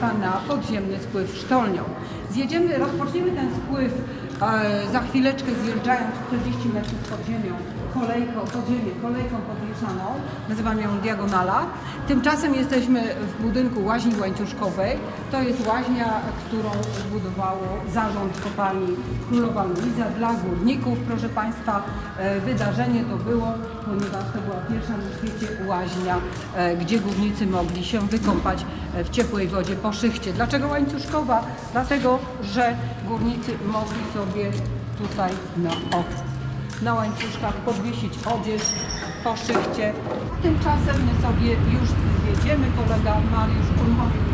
Państwa na podziemny spływ sztolnią. Zjedziemy, rozpoczniemy ten spływ e, za chwileczkę zjeżdżając 40 metrów pod ziemią, kolejką, pod ziemię, kolejką podwieszaną, nazywam ją diagonala. Tymczasem jesteśmy w budynku łaźni łańcuszkowej. To jest łaźnia, którą zbudowało zarząd kopalni Królowa Luiza dla górników. Proszę Państwa, e, wydarzenie to było, ponieważ to była pierwsza na świecie łaźnia, e, gdzie górnicy mogli się wykąpać e, w ciepłej wodzie po szychcie. Dlaczego łańcuszkowa? Dlatego, że górnicy mogli sobie tutaj na, o, na łańcuszkach podwiesić odzież po szychcie. Tymczasem my sobie już zjedziemy. Kolega Mariusz uruchomił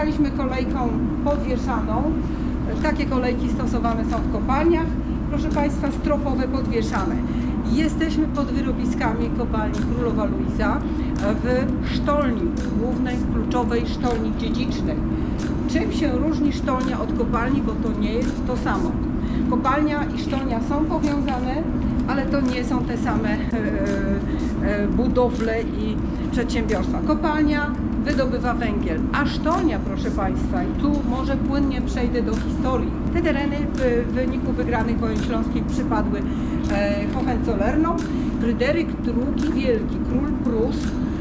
Zjechaliśmy kolejką podwieszaną. Takie kolejki stosowane są w kopalniach. Proszę Państwa, stropowe podwieszane. Jesteśmy pod wyrobiskami kopalni Królowa Luiza w sztolni, głównej, kluczowej sztolni dziedzicznej. Czym się różni sztolnia od kopalni, bo to nie jest to samo. Kopalnia i sztolnia są powiązane, ale to nie są te same e, e, budowle i przedsiębiorstwa. Kopalnia wydobywa węgiel, a sztolnia, proszę Państwa, i tu może płynnie przejdę do historii. Te tereny w wyniku wygranych wojen śląskich przypadły e, Hohenzollernom. Fryderyk II Wielki, król Prus,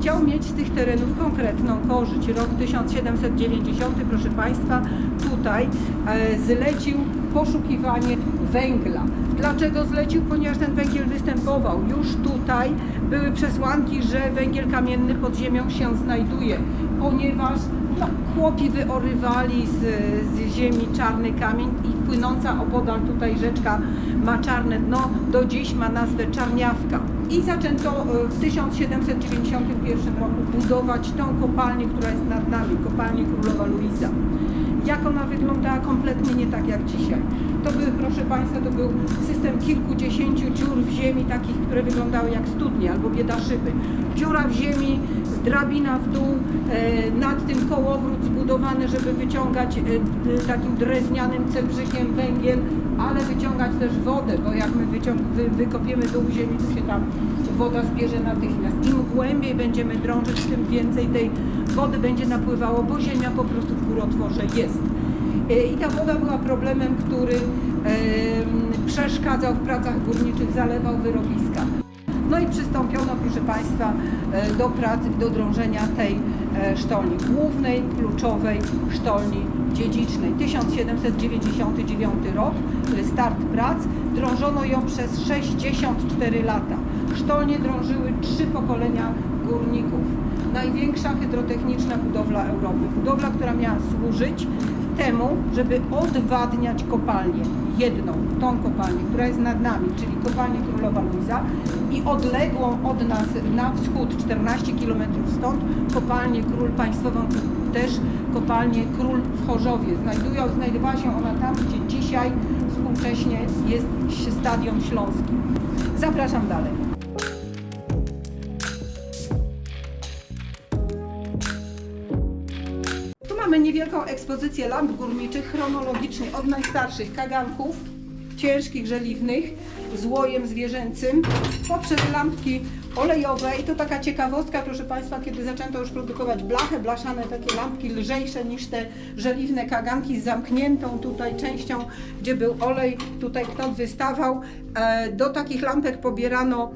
chciał mieć z tych terenów konkretną korzyść. Rok 1790, proszę Państwa, tutaj e, zlecił poszukiwanie węgla. Dlaczego zlecił? Ponieważ ten węgiel występował. Już tutaj były przesłanki, że węgiel kamienny pod ziemią się znajduje, ponieważ no, chłopi wyorywali z, z ziemi czarny kamień i płynąca opodal tutaj rzeczka ma czarne dno, do dziś ma nazwę Czarniawka. I zaczęto e, w 1791 roku budować tą kopalnię, która jest nad nami, kopalnię Królowa Luiza. Jak ona wyglądała kompletnie nie tak jak dzisiaj. To były, proszę Państwa, to był system kilkudziesięciu dziur w ziemi, takich, które wyglądały jak studnie albo bieda szyby. Dziura w ziemi, drabina w dół, e, nad tym kołowrót zbudowany, żeby wyciągać e, takim drewnianym cebrzykiem węgiel, ale wyciągać też wodę, bo jak my wy, wykopiemy dół ziemi, to się tam woda zbierze natychmiast. Im głębiej będziemy drążyć, tym więcej tej wody będzie napływało, bo ziemia po prostu w górotworze jest. E, I ta woda była problemem, który przeszkadzał w pracach górniczych, zalewał wyrobiska. No i przystąpiono, proszę Państwa, e, do pracy, do drążenia tej e, sztolni głównej, kluczowej sztolni dziedzicznej. 1799 rok, start prac, drążono ją przez 64 lata. Sztolnie drążyły trzy pokolenia górników. Największa hydrotechniczna budowla Europy. Budowla, która miała służyć temu, żeby odwadniać kopalnię. Jedną, tą kopalnię, która jest nad nami, czyli kopalnię Królowa Luiza i odległą od nas na wschód 14 km stąd kopalnię Król Państwową, też kopalnię Król w Chorzowie. Znajdują, znajdowała się ona tam, gdzie dzisiaj współcześnie jest Stadion Śląski. Zapraszam dalej. Niewielką ekspozycję lamp górniczych chronologicznie od najstarszych kaganków, ciężkich, żeliwnych, z łojem zwierzęcym, poprzez lampki olejowe i to taka ciekawostka, proszę Państwa, kiedy zaczęto już produkować blachę, blaszane takie lampki lżejsze niż te żeliwne kaganki z zamkniętą tutaj częścią, gdzie był olej, tutaj knot wystawał. E, Do takich lampek pobierano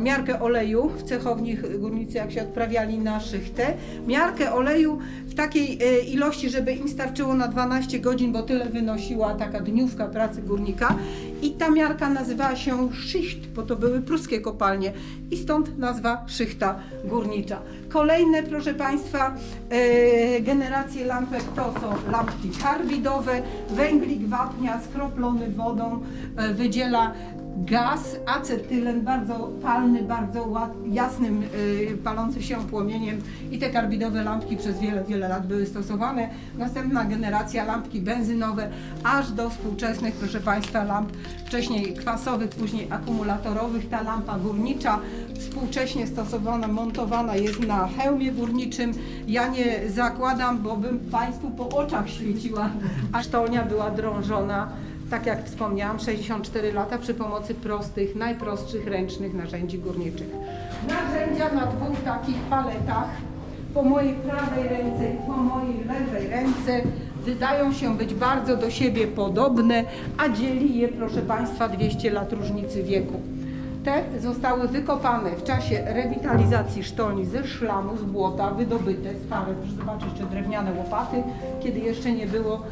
miarkę oleju w cechowni górnicy, jak się odprawiali na szychtę. Miarkę oleju w takiej e, ilości, żeby im starczyło na 12 godzin, bo tyle wynosiła taka dniówka pracy górnika. I ta miarka nazywała się szycht, bo to były pruskie kopalnie. I stąd nazwa szychta górnicza. Kolejne, proszę Państwa, e, generacje lampek to są lampki karbidowe. Węglik wapnia skroplony wodą e, wydziela gaz, acetylen, bardzo palny, bardzo jasnym, y, palący się płomieniem i te karbidowe lampki przez wiele, wiele lat były stosowane. Następna generacja lampki benzynowe, aż do współczesnych, proszę Państwa, lamp wcześniej kwasowych, później akumulatorowych. Ta lampa górnicza współcześnie stosowana, montowana jest na hełmie górniczym. Ja nie zakładam, bo bym Państwu po oczach świeciła, a sztolnia była drążona tak jak wspomniałam, 64 lata przy pomocy prostych, najprostszych ręcznych narzędzi górniczych. Narzędzia na dwóch takich paletach, po mojej prawej ręce i po mojej lewej ręce, wydają się być bardzo do siebie podobne, a dzieli je, proszę Państwa, 200 lat różnicy wieku. Te zostały wykopane w czasie rewitalizacji sztolni ze szlamu, z błota, wydobyte stare, proszę zobaczyć, jeszcze drewniane łopaty, kiedy jeszcze nie było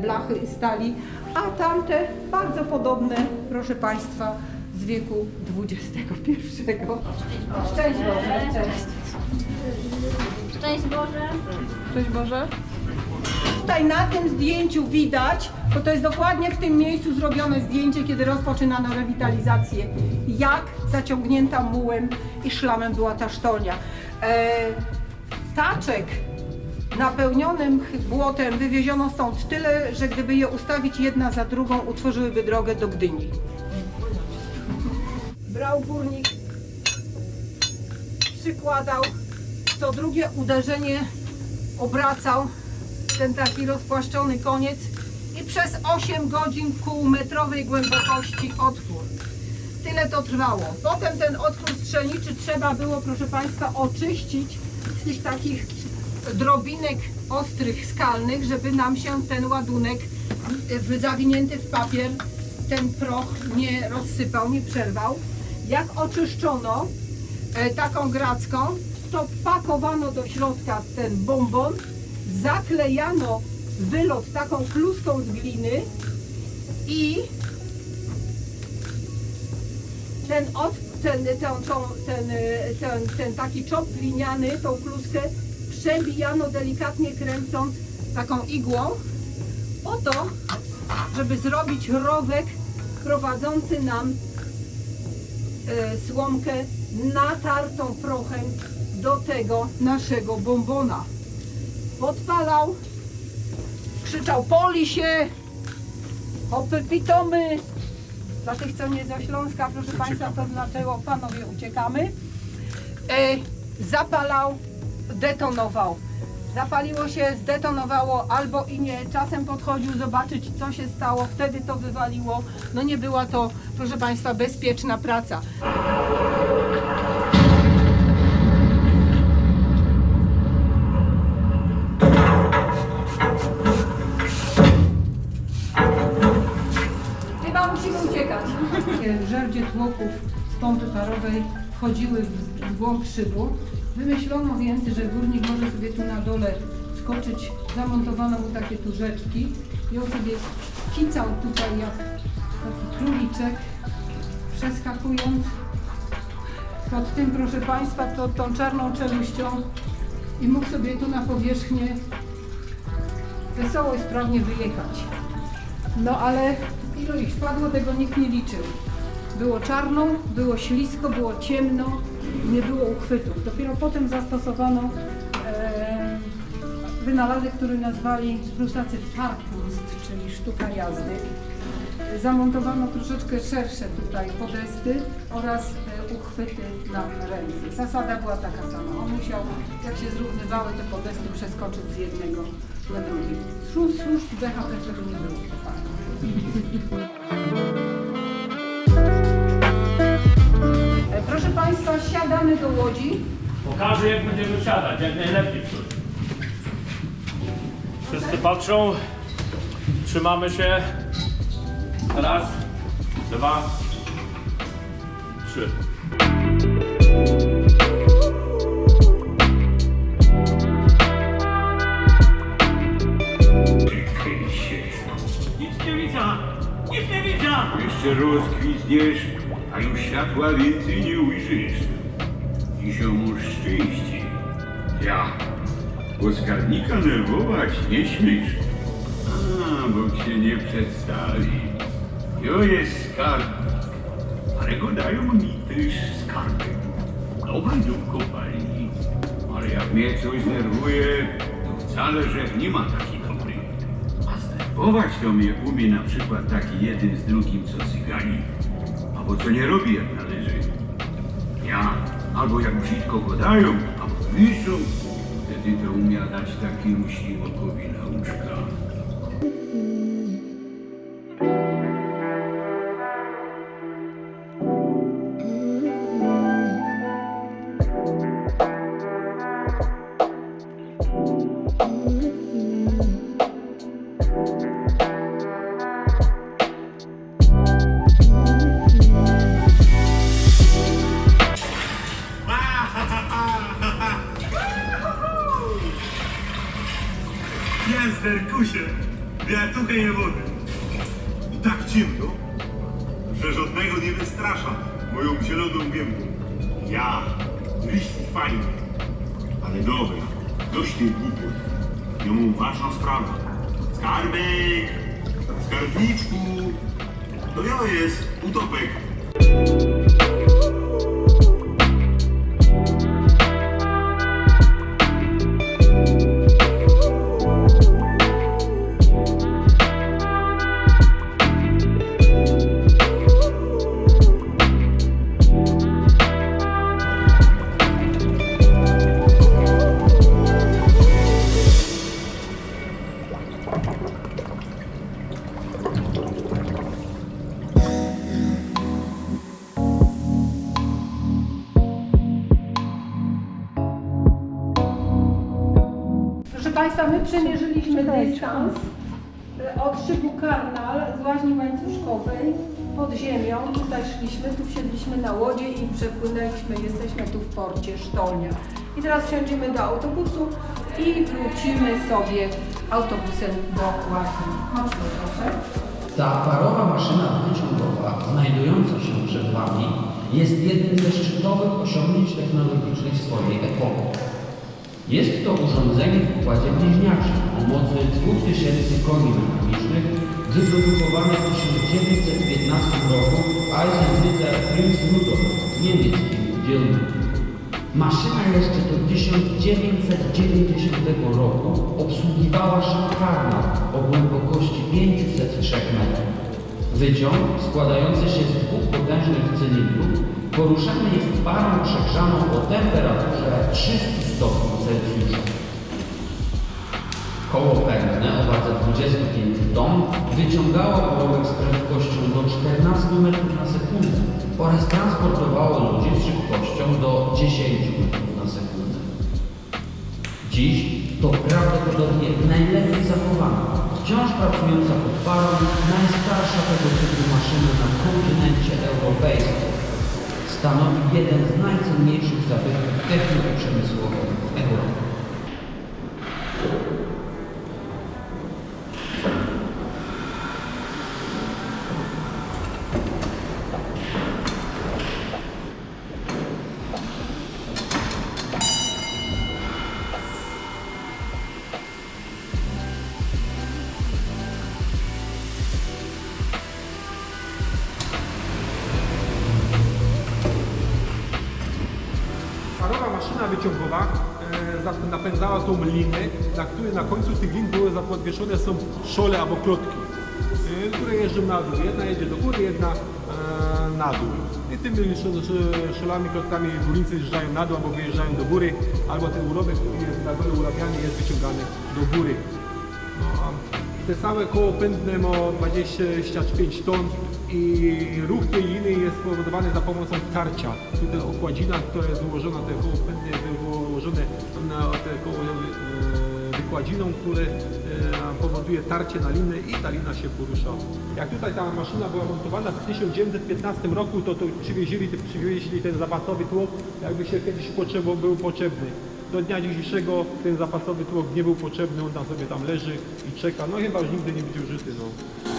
blachy i stali, a tamte bardzo podobne, proszę Państwa, z wieku XXI. Szczęść Boże, cześć. Szczęść Boże. Cześć Boże. Tutaj na tym zdjęciu widać, bo to jest dokładnie w tym miejscu zrobione zdjęcie, kiedy rozpoczynano rewitalizację, jak zaciągnięta mułem i szlamem była ta sztolnia. E, taczek napełnionym błotem wywieziono stąd tyle, że gdyby je ustawić jedna za drugą, utworzyłyby drogę do Gdyni. Brał górnik, przykładał, co drugie uderzenie obracał ten taki rozpłaszczony koniec i przez 8 godzin półmetrowej głębokości otwór. Tyle to trwało. Potem ten otwór strzelniczy trzeba było, proszę Państwa, oczyścić z tych takich drobinek ostrych, skalnych, żeby nam się ten ładunek y, zawinięty w papier, ten proch nie rozsypał, nie przerwał. Jak oczyszczono e, taką gracką, to pakowano do środka ten bombon, zaklejano wylot taką kluską z gliny i ten, od, ten, ten, ten, e, ten, ten taki czop gliniany, tą kluskę przebijano delikatnie kręcąc taką igłą po to, żeby zrobić rowek prowadzący nam e, słomkę natartą prochem do tego naszego bombona. Podpalał, krzyczał poli się, hopy pitomy. Dla tych, co nie ze Śląska, proszę Państwa, to znaczyło panowie uciekamy. E, zapalał, detonował. Zapaliło się, zdetonowało albo i nie. Czasem podchodził zobaczyć, co się stało, wtedy to wywaliło. No nie była to, proszę Państwa, bezpieczna praca. Chyba musimy uciekać. Żerdzie tłoków z pompy parowej wchodziły w głąb szybu. Wymyślono więc, że górnik może sobie tu na dole skoczyć. Zamontowano mu takie tu rzeczki i on sobie kicał tutaj jak taki króliczek, przeskakując pod tym, proszę Państwa, to, tą czarną czeluścią i mógł sobie tu na powierzchnię wesoło i sprawnie wyjechać. No ale ilu ich spadło, tego nikt nie liczył. Było czarno, było ślisko, było ciemno, nie było uchwytów. Dopiero potem zastosowano e, wynalazek, który nazwali Prusacy Fahrkunst, czyli sztuka jazdy. Zamontowano troszeczkę szersze tutaj podesty oraz e, uchwyty na ręce. Zasada była taka sama. On musiał, jak się zrównywały te podesty, przeskoczyć z jednego na drugi. Służ, służb BHP tego nie było. Państwa, siadamy do łodzi. Pokażę, jak będziemy siadać, jak najlepiej. Wszyscy patrzą. Trzymamy się. Raz, dwa, trzy. Nic nie widzę! Nic nie widzę! Jeszcze rozkwitniesz a już światła więcej nie ujrzysz. Ziomu szczęście. Ja, bo skarbnika nerwować nie śmiesz. A, bo się nie przedstawi. Jo jest skarbnik, ale go dają mi też skarbek. Dobry do kopalni, ale jak mnie coś nerwuje, to wcale, że nie ma taki dobry. A zdenerwować to mnie umie na przykład taki jeden z drugim, co cygani. Albo co nie robi jak należy. Ja, albo jak brzydko go dają, albo piszą, wtedy to umie dać takiemu ślimokowi nauczka. Dobra, dość tych głupot. Ja mam ważną sprawę. Skarbek! Skarbniczku! To ja jest utopek. My przemierzyliśmy dystans od szybu Karnal z łaźni łańcuszkowej pod ziemią. Tutaj szliśmy, tu wsiedliśmy na łodzie i przepłynęliśmy. Jesteśmy tu w porcie Sztolnia. I teraz wsiądziemy do autobusu i wrócimy sobie autobusem do łaźni. Chodźmy proszę. Ta parowa maszyna wyciągowa, znajdująca się przed Wami, jest jednym ze szczytowych osiągnięć technologicznych swojej epoki. Jest to urządzenie w układzie bliźniaczym o mocy 2000 koni mechanicznych, wyprodukowane w 1915 roku w Eisenhüttel Prinz-Rudolf, niemieckim dzielniku. Maszyna jeszcze do 1990 roku obsługiwała szybkarna o głębokości 503 metrów. Wyciąg składający się z dwóch potężnych cylindrów poruszany jest parą przegrzaną o temperaturze 300 stopni Celsjusza. Koło pędne o wadze 25 ton wyciągało worek z prędkością do 14 metrów na sekundę oraz transportowało ludzi z szybkością do 10 metrów na sekundę. Dziś to prawdopodobnie najlepiej zachowana, wciąż pracująca pod parą, najstarsza tego typu maszyna na kontynencie europejskim. Stanowi jeden z najcenniejszych zabytków techniko-przemysłowych w Europie. Napędzała tą linę, na której na końcu tych lin były podwieszone są szole albo klotki, e, które jeżdżą na dół. Jedna jedzie do góry, jedna e, na dół. I tymi sz- sz- szolami, klotkami górnicy zjeżdżają na dół albo wyjeżdżają do góry, albo ten urobek, który jest na dole urabiany jest wyciągany do góry. No, te same koło pędne ma 25 ton i ruch tej liny jest spowodowany za pomocą tarcia. Tutaj okładzina, która jest ułożona, te koło pędne jest ułożone na e, wykładziną, które e, powoduje tarcie na linę i ta lina się porusza. Jak tutaj ta maszyna była montowana w 1915 roku, to, to przywieźli, przywieźli ten zapasowy tłok, jakby się kiedyś potrzebował, był potrzebny. Do dnia dzisiejszego ten zapasowy tłok nie był potrzebny, on tam sobie tam leży i czeka. No chyba już nigdy nie będzie użyty. No.